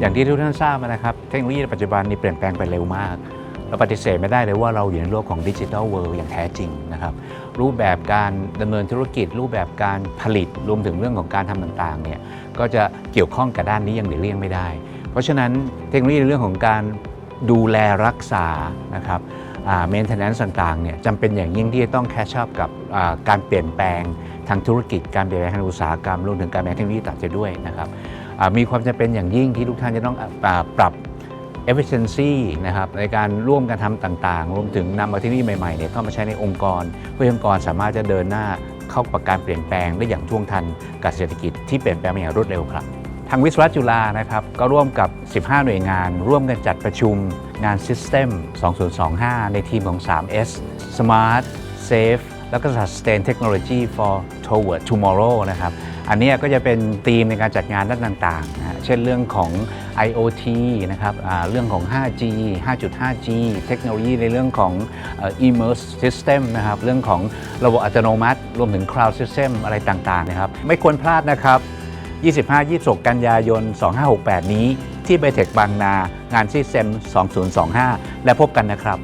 อย่างที่ทุกท่านทราบนะครับ เทคโนโลยีในปัจจุบันนี้เปลี่ยนแปลงไปเร็วมากเราปฏิเสธไม่ได้เลยว่าเราอยู่ในโลกของดิจิทัลเวิลด์อย่างแท้จริงนะครับ รูปแบบการดำเนินธุรกิจ รูปแบบการผลิตรวมถึงเรื่องของการทำต่างๆเนี่ยก็จะเกี่ยวข้องกับด้านนี้อย่างหลีกเลี่ยงไม่ได้ เพราะฉะนั้นเทคโนโลยีในเรื่องของการดูแลรักษานะครับเมนเทนแนนซ์ต่างๆเนี่ยจำเป็นอย่างยิ่งที่จะต้องแคชชัพกับการเปลี่ยนแปลงทางธุรกิจ การเปลี่ยนแปลงทางอุตสาหกรรมรวมถึงการเปลี่ยนแปลงเทคโนโลยีต่างๆด้วยนะครับ มีความจำเป็นอย่างยิ่งที่ทุกท่านจะต้องปรับ efficiency นะครับในการร่วมกันทำต่างๆ รวมถึงนำเอาเทคโนโลยีใหม่ๆเนี่ยเข้ามาใช้ในองค์กร เพื่อองค์กรสามารถจะเดินหน้าเข้ากับการเปลี่ยนแปลงได้อย่างท่วงทันกับเศรษฐกิจที่เปลี่ยนแปลงอย่างรวดเร็วครับ ทางวิศวะจุฬานะครับก็ร่วมกับ 15 หน่วยงาน ร่วมกันจัดประชุมงาน System 2025 ในทีมของ 3S Smart Safe แล้วก็ Sustain Technology for Toward Tomorrow นะครับ อันนี้ก็จะเป็นธีมในการจัดงานด้านต่างๆนะเช่นเรื่องของ IoT นะครับเรื่องของ 5G 5.5G เทคโนโลยีในเรื่องของ Immerse System นะครับเรื่องของระบบอัตโนมัติ รวมถึง Cloud System อะไรต่างๆนะครับไม่ควรพลาดนะครับ 25-26 กันยายน 2568 นี้ที่ไบเทคบางนา งานซีเซม2025 และพบกันนะครับ